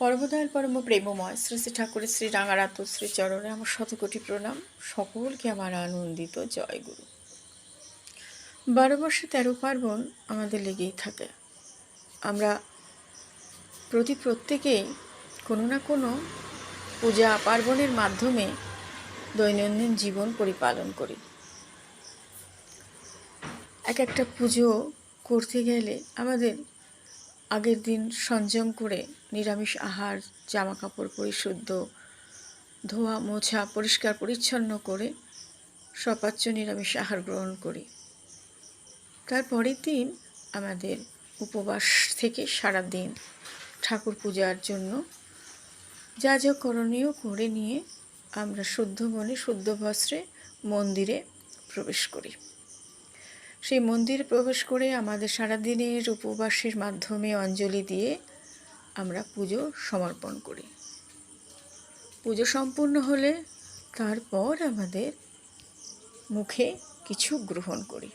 পরমদয়াল পরম প্রেমময় শ্রী শ্রী ঠাকুরের শ্রী রাঙারাত শ্রী চরণে আমার শতকোটি প্রণাম। সকলকে আমার আনন্দিত জয় গুরু। বারো বর্ষে তেরো পার্বণ আমাদের লেগেই থাকে। আমরা প্রতি প্রত্যেকেই কোনো না কোনো পূজা পার্বণের মাধ্যমে দৈনন্দিন জীবন পরিপালন করি। এক একটা পুজো করতে গেলে আমাদের আগের দিন সংযম করে নিরামিষ আহার জামা কাপড় পরিশুদ্ধ, ধোয়া, মোছা পরিষ্কার পরিচ্ছন্ন করে সপাচ্য নিরামিষ আহার গ্রহণ করি। তারপরের দিন আমাদের উপবাস থেকে সারা দিন ঠাকুর পূজার জন্য যা যা করণীয় করে নিয়ে আমরা শুদ্ধ মনে, শুদ্ধ বস্ত্রে মন্দিরে প্রবেশ করি। সেই মন্দিরে প্রবেশ করে আমাদের সারাদিনের উপবাসের মাধ্যমে অঞ্জলি দিয়ে আমরা পুজো সমর্পণ করি। পুজো সম্পূর্ণ হলে তারপর আমাদের মুখে কিছু গ্রহণ করি।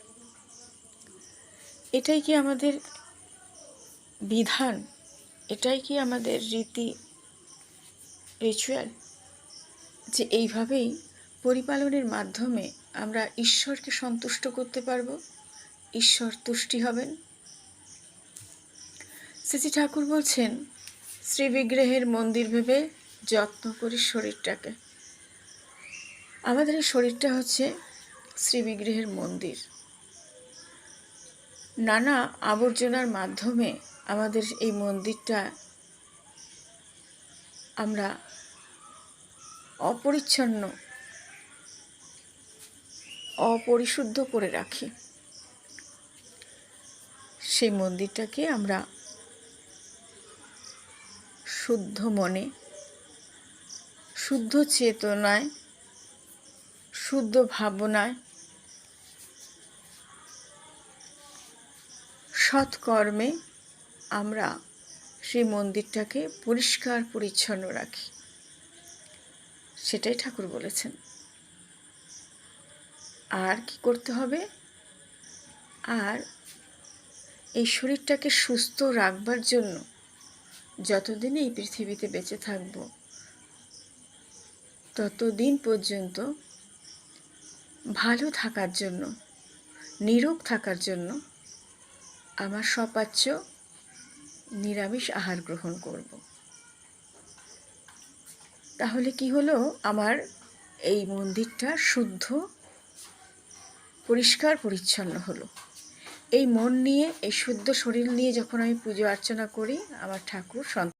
এটাই কি আমাদের বিধান? এটাই কি আমাদের রীতি রিচুয়াল যে এইভাবেই পরিপালনের মাধ্যমে আমরা ঈশ্বরকে সন্তুষ্ট করতে পারব? ঈশ্বর তুষ্টি হবেন। শ্রী ঠাকুর বলছেন শ্রী বিগ্রহের মন্দির ভেবে যত্ন করি শরীরটাকে। আমাদের এই শরীরটা হচ্ছে শ্রী বিগ্রহের মন্দির। নানা আবর্জনার মাধ্যমে আমাদের এই মন্দিরটা আমরা অপরিচ্ছন্ন, অপরিশুদ্ধ করে রাখি। সেই মন্দিরটাকে আমরা শুদ্ধ মনে, শুদ্ধ চেতনায়, শুদ্ধ ভাবনায়, সৎকর্মে আমরা সেই মন্দিরটাকে পরিষ্কার, পরিচ্ছন্ন রাখি। সেটাই ঠাকুর বলেছেন। আর কি করতে হবে? আর এই শরীরটাকে সুস্থ রাখবার জন্য যতদিন এই পৃথিবীতে বেঁচে থাকব, ততদিন পর্যন্ত ভালো থাকার জন্য, নিরোগ থাকার জন্য আমার সপাচ্য নিরামিষ আহার গ্রহণ করব। তাহলে কি হলো? আমার এই মন্দিরটা শুদ্ধ, পরিষ্কার, পরিচ্ছন্ন হলো। এই মন নিয়ে, এই শুদ্ধ শরীর নিয়ে যখন আমি পুজো অর্চনা করি, আমার ঠাকুর সন্ত